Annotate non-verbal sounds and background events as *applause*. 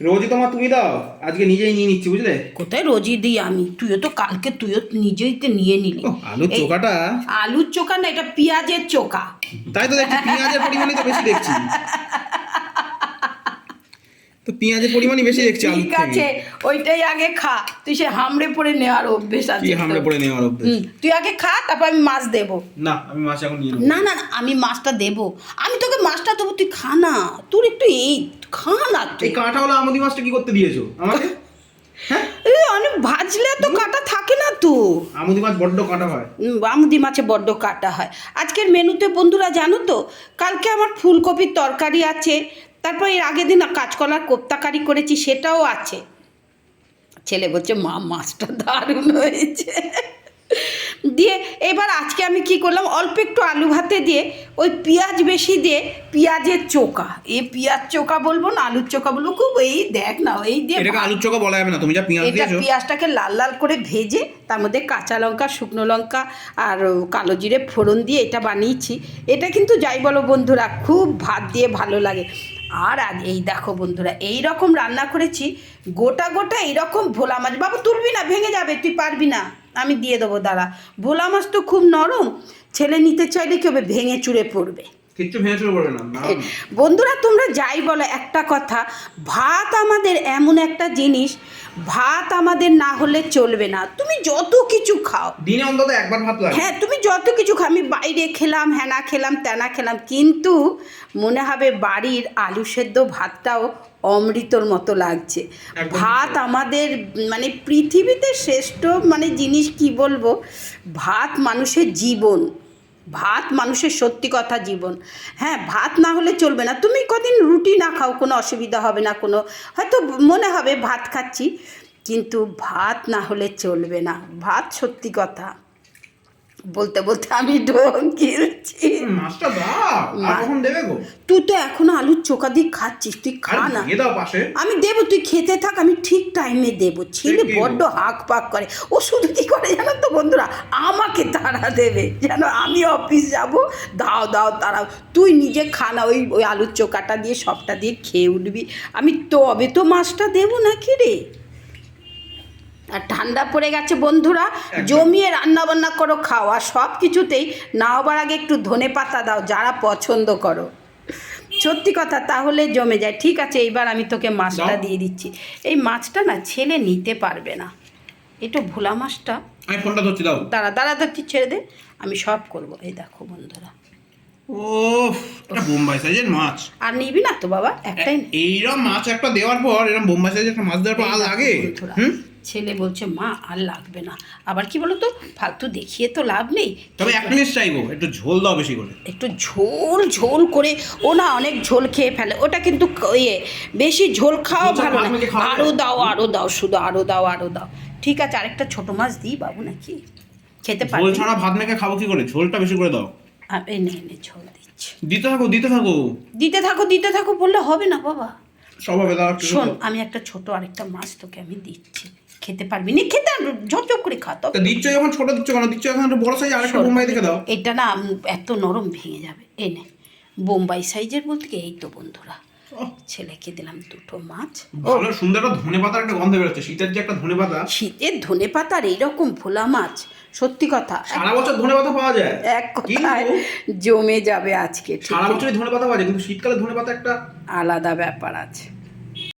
রোজই তোমার তুমি দাও। আজকে নিজেই নিয়ে নিচ্ছি বুঝলে? কোথায় রোজই দিই আমি? তুইও তো কালকে তুইও নিজেই তো নিয়ে নিলি। আলুর চোকাটা চোখাটা? আলুর চোকা না এটা পেঁয়াজের চোখা। তাই তো দেখছি পেঁয়াজের পরিমাণে তো বেশি দেখছি। *laughs* তো পেঁয়াজের পরিমাণই বেশি দেখছি আলুর ঠিক আছে ওইটাই আগে খা। তুই সে হামড়ে পড়ে নেওয়ার অভ্যেস আছে কি হামড়ে পড়ে নেওয়ার অভ্যেস? তুই আগে খা তারপর আমি মাছ দেবো। না আমি মাছ এখন নিয়ে না না আমি মাছটা দেবো। আমি তোকে মাছটা দেবো তুই খা না। তোর একটু এই খা না তুই। এই কাঁটাওয়ালা আমুদি মাছটা কি করতে দিয়েছ? আমাকে? হ্যাঁ? অনেক ভাজলে তো কাটা থাকে না তো। আমুদি মাছ বড্ড কাঁটা হয়। আমুদি মাছে বড্ড কাটা হয়। আজকের মেনুতে বন্ধুরা জানো তো কালকে আমার ফুলকপির তরকারি আছে তারপর এর আগের দিন কাঁচকলার কোপ্তাকারি করেছি সেটাও আছে। ছেলে বলছে মা মাছটা দারুণ হয়েছে। দিয়ে এবার আজকে আমি কি করলাম অল্প একটু আলু ভাতে দিয়ে ওই পেঁয়াজ বেশি দিয়ে পেঁয়াজের চোকা এ পেঁয়াজ চোকা বলব না আলুর চোকা বলব খুব এই দেখ না এই দিয়ে এটাকে আলুর চোখা বলা যাবে না তুমি যা পেঁয়াজ দিয়েছ। পেঁয়াজটাকে লাল লাল করে ভেজে তার মধ্যে কাঁচা লঙ্কা শুকনো লঙ্কা আর কালো জিরে ফোড়ন দিয়ে এটা বানিয়েছি। এটা কিন্তু যাই বলো বন্ধুরা খুব ভাত দিয়ে ভালো লাগে। আর এই দেখো বন্ধুরা এই রকম রান্না করেছি, গোটা গোটা এইরকম ভোলা মাছ। বাবু, তুলবি না, ভেঙে যাবে, তুই পারবি না। আমি দিয়ে দেবো, দাঁড়া। ভোলা মাছ তো খুব নরম, ছেলে নিতে চাইলে কি হবে? ভেঙে চুড়ে পড়বে। কিচ্ছু ভেঙে পড়বে না না। বন্ধুরা তোমরা যাই বলো একটা কথা ভাত আমাদের এমন একটা জিনিস ভাত আমাদের না হলে চলবে না। তুমি যত কিছু খাও। দিনে অন্তত একবার ভাত লাগে। হ্যাঁ তুমি যত কিছু খাও আমি বাইরে খেলাম হ্যানা খেলাম তেনা খেলাম কিন্তু মনে হবে বাড়ির আলু সেদ্ধ ভাতটাও অমৃতর মতো লাগছে। ভাত আমাদের মানে পৃথিবীতে শ্রেষ্ঠ মানে জিনিস কি বলব? ভাত মানুষের জীবন। ভাত মানুষের সত্যি কথা জীবন। হ্যাঁ ভাত না হলে চলবে না। তুমি কদিন রুটি না খাও, কোনো অসুবিধা হবে না, কোনো, হয়তো মনে হবে ভাত খাচ্ছি, কিন্তু ভাত না হলে চলবে না। ভাত সত্যি কথা। বলতে বলতে আমি ঢোক গিলছি। মাছটা দাও। দেবে গো? তুই তো এখনও আলুর চোখা দিয়ে খাচ্ছিস তুই খা না। দাও পাশে। আমি দেবো তুই খেতে থাক আমি ঠিক টাইমে দেবো। ছেলে বড্ড হাঁক পাক করে। ও শুধু কি করে জানো তো বন্ধুরা? আমাকে তারা দেবে। যেন আমি অফিস যাব দাও দাও তারাও। তুই নিজে খানা ওই ওই আলুর চোকাটা দিয়ে সবটা দিয়ে খেয়ে উঠবি। আমি তবে তো মাছটা দেবো নাকি রে? আর ঠান্ডা পড়ে গেছে বন্ধুরা জমিয়ে রান্না বান্না করো খাও আর সব কিছুতেই নাওবার আগে একটু ধনে পাতা দাও যারা পছন্দ করো। সত্যি কথা তাহলে জমে যায়। ঠিক আছে এইবার আমি তোকে মাছটা দিয়ে দিচ্ছি। এই মাছটা না ছেলে নিতে পারবে না। একটু ভোলা মাছটা। আমি ফোনটা ধরছি দাও। দাঁড়া দাঁড়া ধরছি ছেড়ে দে। আমি সব করব। এই দেখো বন্ধুরা। ও এটা বোম্বাই সাইজের মাছ। আর নিবি না তো বাবা? একটাই এইরকম মাছ একটা দেওয়ার পর এরকম বোম্বাই সাইজের একটা মাছ দেওয়ার পর আর লাগে? হুম? ছেলে বলছে মা আর লাগবে না। আবার কি বলো তো ফালতু দেখিয়ে তো লাভ নেই। তবে এক জিনিস চাইব একটু ঝোল দাও বেশি করে। একটু ঝোল ঝোল করে ও না অনেক ঝোল খেয়ে ফেলে। ওটা কিন্তু ইয়ে বেশি ঝোল খাওয়া ভালো না। আরও দাও আরও দাও শুধু আরও দাও আরও দাও। ঠিক আছে আরেকটা ছোট মাছ দিই বাবু নাকি? খেতে ঝোল ছাড়া ভাত মেখে খাব কি করে? ঝোলটা বেশি করে দাও। আ- এই নে নে ঝোল দিচ্ছি। দিতে থাকো দিতে থাকো। দিতে থাকো দিতে থাকো বললে হবে না বাবা। শোন। আমি একটা ছোট আরেকটা মাছ তোকে আমি দিচ্ছি। খেতে পারবি না খেতে ঝপঝপ করে খা তবে তা দিচ্ছ যখন ছোট দিচ্ছ কেন? দিচ্ছ এখন একটু বড় সাইজ আরেকটা বোম্বাই দেখে দাও। এটা না এত নরম ভেঙে যাবে। এ নে বোম্বাই সাইজের বলতে কি? এই তো বন্ধুরা ছেলেকে দিলাম দুটো মাছ। ভালো সুন্দর একটা ধনে পাতার একটা গন্ধ বেরোচ্ছে। শীতের যে একটা ধনে পাতা। শীতের ধনে পাতার এইরকম ভোলা মাছ সত্যি কথা। সারা বছর ধনে পাতা পাওয়া যায়। এক কথায় জমে যাবে আজকে। সারা বছরই ধনে পাতা পাওয়া যায় কিন্তু শীতকালে ধনে পাতা একটা আলাদা ব্যাপার আছে।